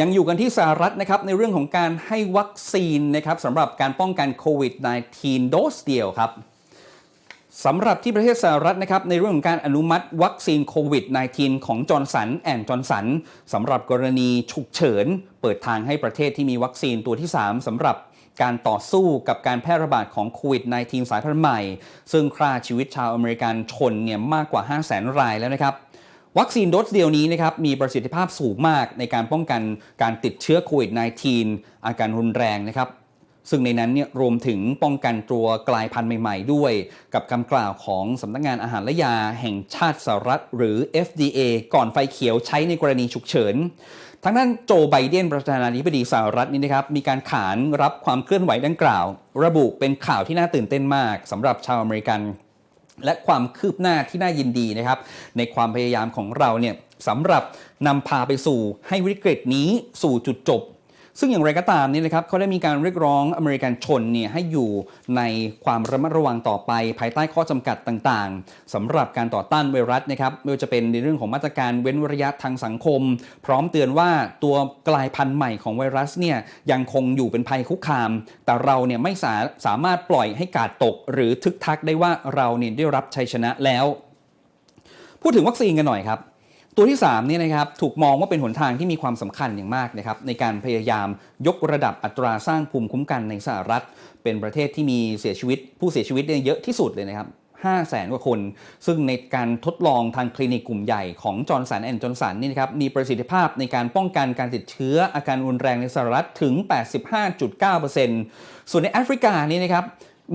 ยังอยู่กันที่สหรัฐนะครับในเรื่องของการให้วัคซีนนะครับสำหรับการป้องกันโควิด -19 โดสเดียวครับสำหรับที่ประเทศสหรัฐนะครับในเรื่องของการอนุมัติวัคซีนโควิด -19 ของจอร์นสันแอนด์จอร์นสันสำหรับกรณีฉุกเฉิน เปิดทางให้ประเทศที่มีวัคซีนตัวที่ 3สำหรับการต่อสู้กับการแพร่ระบาดของโควิด -19 สายพันธุ์ใหม่ ซึ่งฆ่าชีวิตชาวอเมริกันชนเนี่ยมากกว่า 5 0 0 0 0 0 รายแล้วนะครับ วัคซีนโดสเดียวนี้นะครับมีประสิทธิภาพสูงมากในการป้องกันการติดเชื้อโควิด -19 อาการรุนแรงนะครับซึ่งในนั้นเนี่ยรวมถึงป้องกันตัวกลายพันธุ์ใหม่ ๆ ด้วย กับคำกล่าวของสำนักงานอาหารและยาแห่งชาติสหรัฐหรือ FDA ก่อนไฟเขียวใช้ในกรณีฉุกเฉินทางด้นโจไบเดนประธานาธิบดีสหรัฐนี่นะครับมีการขานรับความเคลื่อนไหวดังกล่าว ระบุเป็นข่าวที่น่าตื่นเต้นมากสำหรับชาวอเมริกัน และความคืบหน้าที่น่ายินดีนะครับ ในความพยายามของเราเนี่ยสำหรับนำพาไปสู่ให้วิกฤตนี้สู่จุดจบ ซึ่งอย่างไรก็ตามนี่นะครับเขาได้มีการเรียกร้องอเมริกันชนเนี่ยให้อยู่ในความระมัดระวังต่อไป ภายใต้ข้อจำกัดต่างๆสำหรับการต่อต้านไวรัสนะครับไม่ว่าจะเป็นในเรื่องของมาตรการเว้นระยะทางสังคม พร้อมเตือนว่าตัวกลายพันธุ์ใหม่ของไวรัสเนี่ยยังคงอยู่เป็นภัยคุกคาม แต่เราเนี่ยไม่สาสามารถปล่อยให้กาดตก หรือทึกทักได้ว่าเราเนี่ยได้รับชัยชนะแล้ว พูดถึงวัคซีนกันหน่อยครับ ตัวที่3เนี่ยนะครับถูกมองว่าเป็นหนทางที่มีความสำคัญอย่างมากนะครับในการพยายามยกระดับอัตราสร้างภูมิคุ้มกันในสหรัฐ เป็นประเทศที่มีเสียชีวิต ผู้เสียชีวิตเนี่ยเยอะที่สุดเลยนะครับ5แสนกว่าคน ซึ่งในการทดลองทางคลินิกกลุ่มใหญ่ของจอร์นสันแอนด์จอร์นสันนี่นะครับมีประสิทธิภาพในการป้องกันการติดเชื้ออาการรุนแรงในสหรัฐถึง 85.9%ส่วนในแอฟริกานี่นะครับ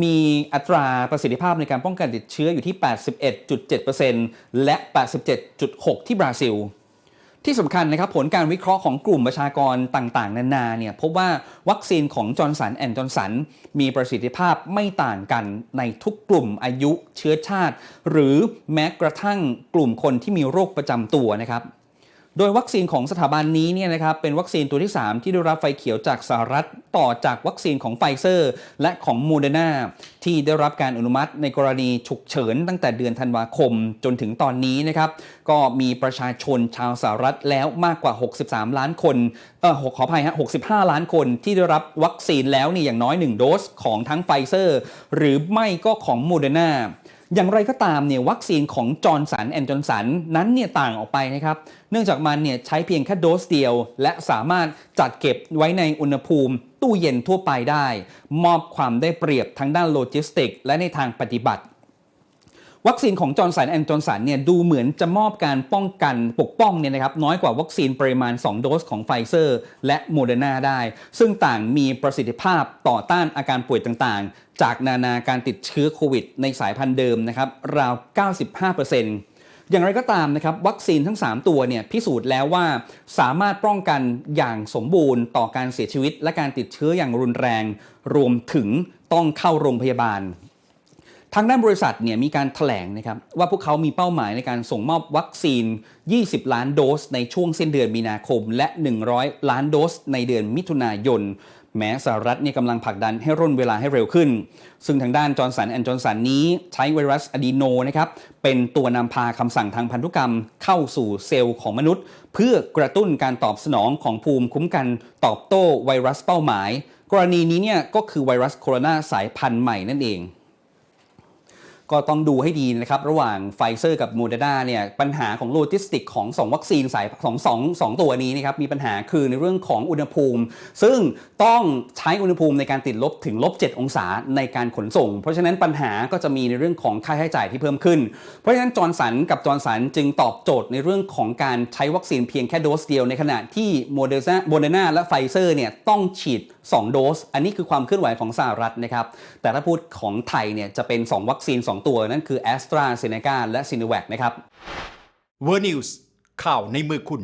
มีอัตราประสิทธิภาพในการป้องกันติดเชื้ออยู่ที่ 81.7%และ 87.6%ที่บราซิล ที่สำคัญนะครับผลการวิเคราะห์ของกลุ่มประชากรต่างๆ นานาเนี่ยพบว่าวัคซีนของจอร์นสันแอนด์จอร์นสันมีประสิทธิภาพไม่ต่างกันในทุกกลุ่มอายุเชื้อชาติ หรือแม้กระทั่งกลุ่มคนที่มีโรคประจำตัวนะครับ โดยวัคซีนของสถาบันนี้เนี่ยนะครับเป็นวัคซีนตัวที่ 3 ที่ได้รับไฟเขียวจากสหรัฐต่อจากวัคซีนของไฟเซอร์ และของโมเดอร์นาที่ได้รับการอนุมัติในกรณีฉุกเฉินตั้งแต่เดือนธันวาคมจนถึงตอนนี้นะครับก็มีประชาชนชาวสหรัฐแล้วมากกว่า 63 ล้านคนเออขออภัยฮะ65 ล้านคนที่ได้รับวัคซีนแล้วนี่อย่างน้อย 1 โดสของทั้งไฟเซอร์ หรือไม่ก็ของโมเดอร์นา อย่างไรก็ตามเนี่ยวัคซีนของจอร์นสันแอนด์จอร์นสันนั้นเนี่ยต่างออกไปนะครับ เนื่องจากมันเนี่ยใช้เพียงแค่โดสเดียว และสามารถจัดเก็บไว้ในอุณหภูมิตู้เย็นทั่วไปได้ มอบความได้เปรียบทั้งด้านโลจิสติก และในทางปฏิบัติ วัคซีนของจอร์นสันแอนด์จอร์นสันเนี่ยดูเหมือนจะมอบการป้องกันปกป้องเนี่ยนะครับน้อยกว่าวัคซีนปริมาณ 2 โดสของไฟเซอร์ และโมเดอร์นาได้ ซึ่งต่างมีประสิทธิภาพต่อต้านอาการป่วยต่างๆ จากนานาการติดเชื้อโควิด ในสายพันธุ์เดิมนะครับราว 95%อย่างไรก็ตามนะครับวัคซีนทั้ง 3 ตัวเนี่ยพิสูจน์แล้วว่าสามารถป้องกันอย่างสมบูรณ์ต่อการเสียชีวิต และการติดเชื้ออย่างรุนแรง รวมถึงต้องเข้าโรงพยาบาล ทางด้านบริษัทเนี่ยมีการถแถลงนะครับว่าพวกเขามีเป้าหมายในการส่งมอบวัคซีน 20 ล้านโดส ในช่วงสิ้นเดือนมีนาคม และ 100 ล้านโดส ในเดือนมิถุนายน แม้สหรัฐเนี่ยกำลังผลักดันให้ร่นเวลาให้เร็วขึ้น ซึ่งทางด้านจอร์นสันแอนด์จอร์นสันนี้ใช้ไวรัสอะดีโนนะครับเป็นตัวนำพาคำสั่งทางพันธุกรรมเข้าสู่เซลล์ของมนุษย์ เพื่อกระตุ้นการตอบสนองของภูมิคุ้มกันตอบโต้ไวรัสเป้าหมาย กรณีนี้เนี่ยก็คือไวรัสโคโรนาสายพันธุ์ใหม่นั่นเอง ก็ต้องดูให้ดีนะครับ ระหว่างไฟเซอร์กับโมเดอร์นาเนี่ยปัญหาของโลจิสติกของ 2 วัคซีนสายของ2 2ตัวนี้นะครับมีปัญหาคือในเรื่องของอุณหภูมิ ซึ่งต้องใช้อุณหภูมิในการติดลบถึงลบ 7 องศาในการขนส่ง เพราะฉะนั้นปัญหาก็จะมีในเรื่องของค่าใช้จ่ายที่เพิ่มขึ้น เพราะฉะนั้นจอร์นสันกับจอร์นสันจึงตอบโจทย์ในเรื่องของการใช้วัคซีนเพียงแค่โดสเดียวในขณะที่โมเดอร์นาโมเดอร์นาและไฟเซอร์เนี่ยต้องฉีด 2 โดส อันนี้คือความเคลื่อนไหวของสหรัฐนะครับแต่ถ้าพูดของไทยเนี่ยจะเป็น 2 วัคซีน 2ตัวนั่นคือ a s t r a z เซ e c a และ s i n o v a c นะครับเวอร์นิวส์ข่าวในมือคุณ